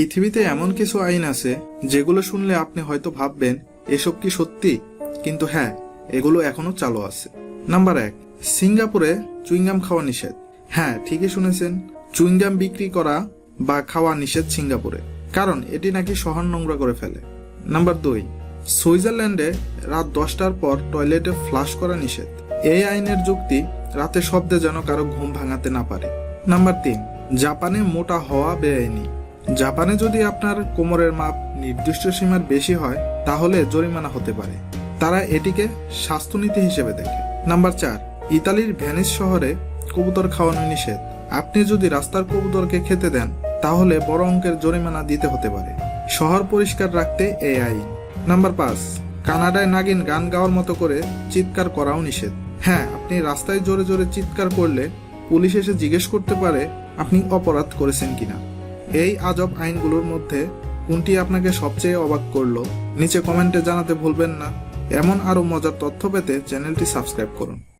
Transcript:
পৃথিবীতে এমন কিছু আইন আছে যেগুলো শুনলে আপনি হয়তো ভাববেন, এসব কি সত্যি? কিন্তু হ্যাঁ এগুলো এখনও চালু আছে। নাম্বার এক, সিঙ্গাপুরে চুইংগাম খাওয়া নিষেধ। হ্যাঁ ঠিকই শুনেছেন, চুইংগাম বিক্রি করা বা খাওয়া নিষেধ সিঙ্গাপুরে, কারণ এটি নাকি শহর নোংরা করে ফেলে। নাম্বার দুই, সুইজারল্যান্ডে রাত দশটার পর টয়লেটে ফ্লাশ করা নিষেধ। এই আইনের যুক্তি রাতে শব্দে যেন কারও ঘুম ভাঙাতে না পারে। নাম্বার তিন, জাপানে মোটা হওয়া বেআইনি। জাপানে যদি আপনার কোমরের মাপ নির্দিষ্ট সীমার বেশি হয়, তাহলে জরিমানা হতে পারে। তারা এটিকে স্বাস্থ্যনীতি হিসেবে দেখে। নাম্বার চার, ইতালির ভ্যানিস শহরে কবুতর খাওয়ানো নিষেধ। আপনি যদি রাস্তার কবুতরকে খেতে দেন, তাহলে বড় অঙ্কের জরিমানা দিতে হতে পারে। শহর পরিষ্কার রাখতে এই আইন নাম্বার পাঁচ, কানাডায় নাগিন গান গাওয়ার মতো করে চিৎকার করাও নিষেধ। হ্যাঁ আপনি রাস্তায় জোরে জোরে চিৎকার করলে পুলিশ এসে জিজ্ঞেস করতে পারে আপনি অপরাধ করেছেন কিনা। এই আজব আইনগুলোর মধ্যে কোনটি আপনাকে সবচেয়ে অবাক করল? নিচে কমেন্টে জানাতে ভুলবেন না। এমন আরও মজার তথ্য পেতে চ্যানেলটি সাবস্ক্রাইব করুন।